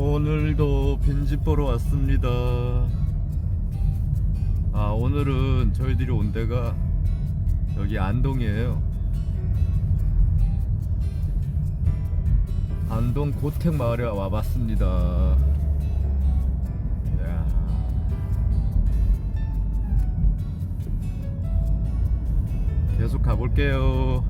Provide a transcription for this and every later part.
오늘도 빈집 보러 왔습니다. 아, 오늘은 저희들이 온 데가 여기 안동이에요. 안동 고택 마을에 와봤습니다. 계속 가볼게요.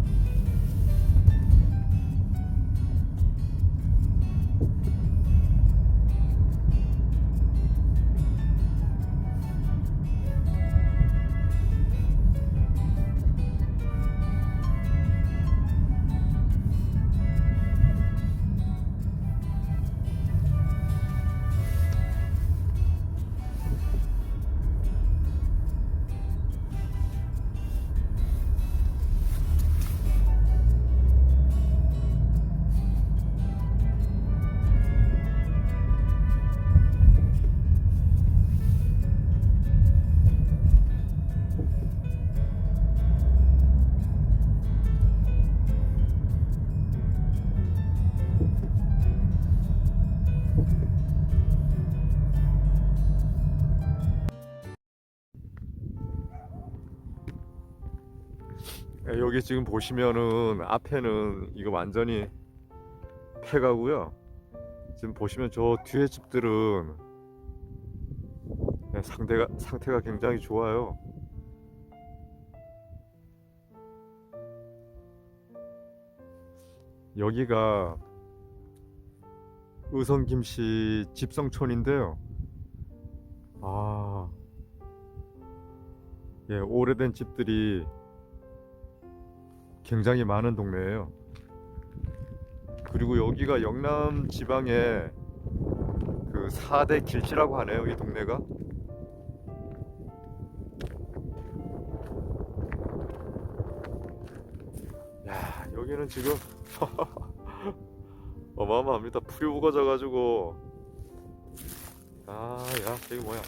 여기 지금 보시면은 앞에는 이거 완전히 폐가고요. 지금 보시면 저 뒤에 집들은 예, 상태가 상태가 굉장히 좋아요. 여기가 의성 김씨 집성촌인데요. 아, 예, 오래된 집들이 굉장히 많은 동네예요. 그리고 여기가 영남 지방의 그 4대 길지라고 하네요, 이 동네가. 야, 여기는 지금 어마어마합니다. 풀이 우거져 가지고 아, 야, 이게 뭐야?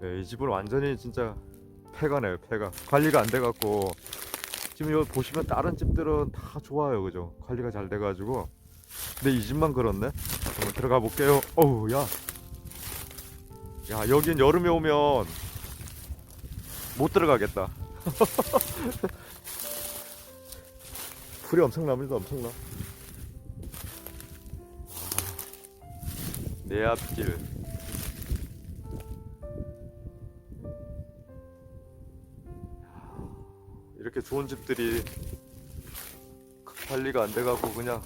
네, 이 집은 완전히 진짜 폐가네요, 폐가. 관리가 안 돼갖고 지금 여기 보시면 다른 집들은 다 좋아요, 그죠? 관리가 잘 돼가지고. 근데 이 집만 그렇네. 한번 들어가 볼게요. 어우, 야, 야, 여긴 여름에 오면 못 들어가겠다. 풀이 엄청납니다, 엄청나. 내 앞길. 이렇게 좋은 집들이 관리가 안 돼갖고 그냥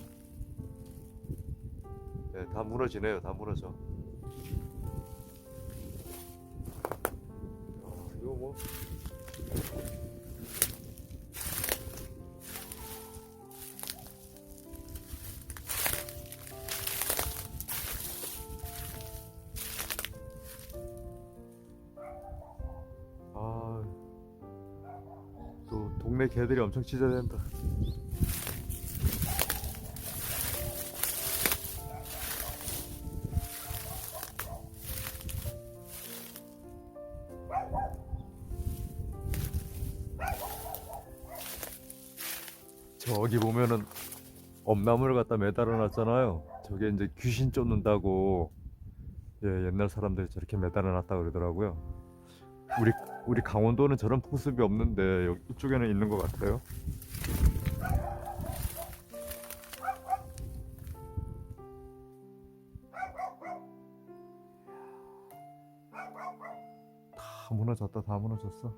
네, 다 무너지네요. 다 무너져. 아, 이거 뭐 동네 개들이 엄청 된다. 저기 보면은 엄나무를 갖다 매달아 놨잖아요. 저게 이제 귀신 쫓는다고 예, 옛날 사람들이 저렇게 매달아 놨다 그러더라고요. 우리 우리 강원도는 저런 풍습이 없는데 이쪽에는 있는 것 같아요. 다 무너졌다, 다 무너졌어.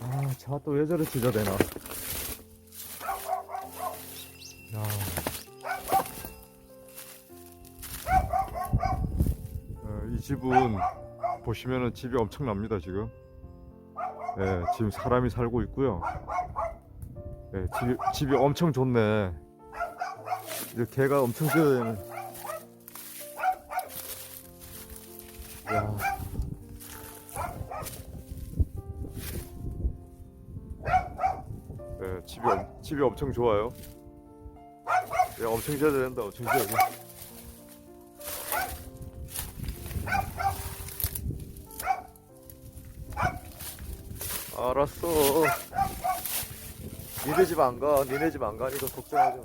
아, 차 또 왜 저래 찢어대나? 집은 보시면은 집이 엄청납니다 지금. 예, 지금 사람이 살고 있고요. 예, 집이, 집이 엄청 좋네. 이제 개가 엄청 짖어대네. 야. 예, 집이 엄- 집이 엄청 좋아요. 예, 엄청 짖어야 된다, 엄청 짖어야 돼. 알았어. 니네 집 안 가. 니네 집 안 가니까 걱정하지 마.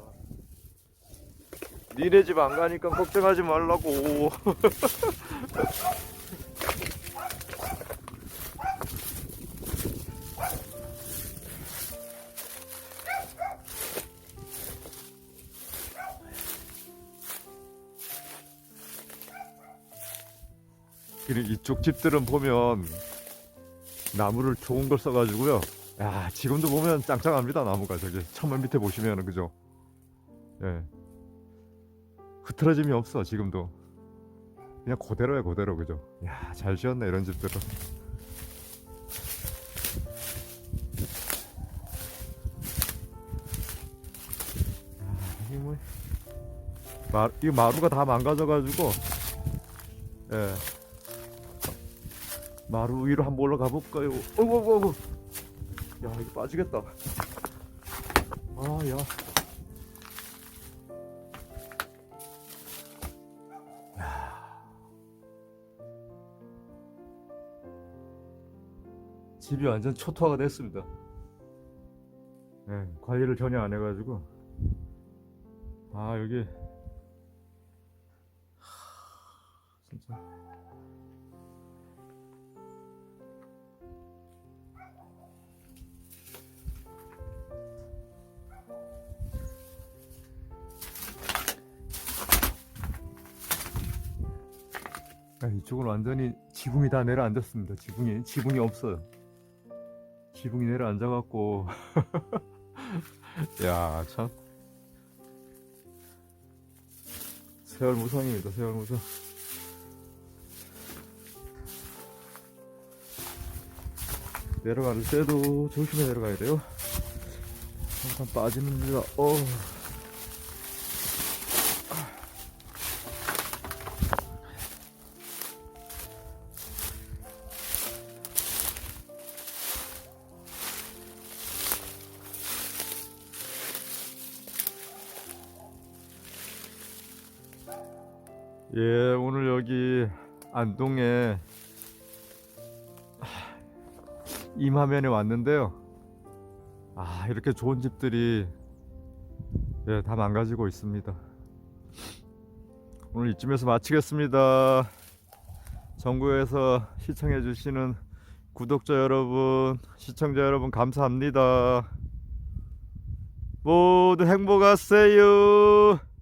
니네 집 안 가니까 걱정하지 말라고. 이쪽 집들은 보면 나무를 좋은 걸 써가지고요. 야 지금도 보면 짱짱합니다 나무가 저기 천만 밑에 보시면은 그죠? 예. 흐트러짐이 없어 지금도. 그냥 그대로야 그대로 그죠? 야잘 지었네 이런 집들은. 아, 뭐 마, 이 마루가 다 망가져가지고 예. 마루 위로 한번 올라가 볼까요? 어구 어구 어구. 야 이거 빠지겠다. 아야. 집이 완전 초토화가 됐습니다. 예, 관리를 전혀 안 해가지고. 아 여기. 하, 진짜 이쪽은 완전히 지붕이 다 내려앉았습니다. 지붕이 지붕이 없어요. 지붕이 내려앉아갖고 야 참. 세월 무상입니다. 세월 무상. 내려갈 때도 조심해 내려가야 돼요. 항상 빠지는 데가 어. 예, 오늘 여기 안동에 하, 임하면에 왔는데요. 아, 이렇게 좋은 집들이 예, 다 망가지고 있습니다. 오늘 이쯤에서 마치겠습니다. 전국에서 시청해 주시는 구독자 여러분, 시청자 여러분 감사합니다. 모두 행복하세요.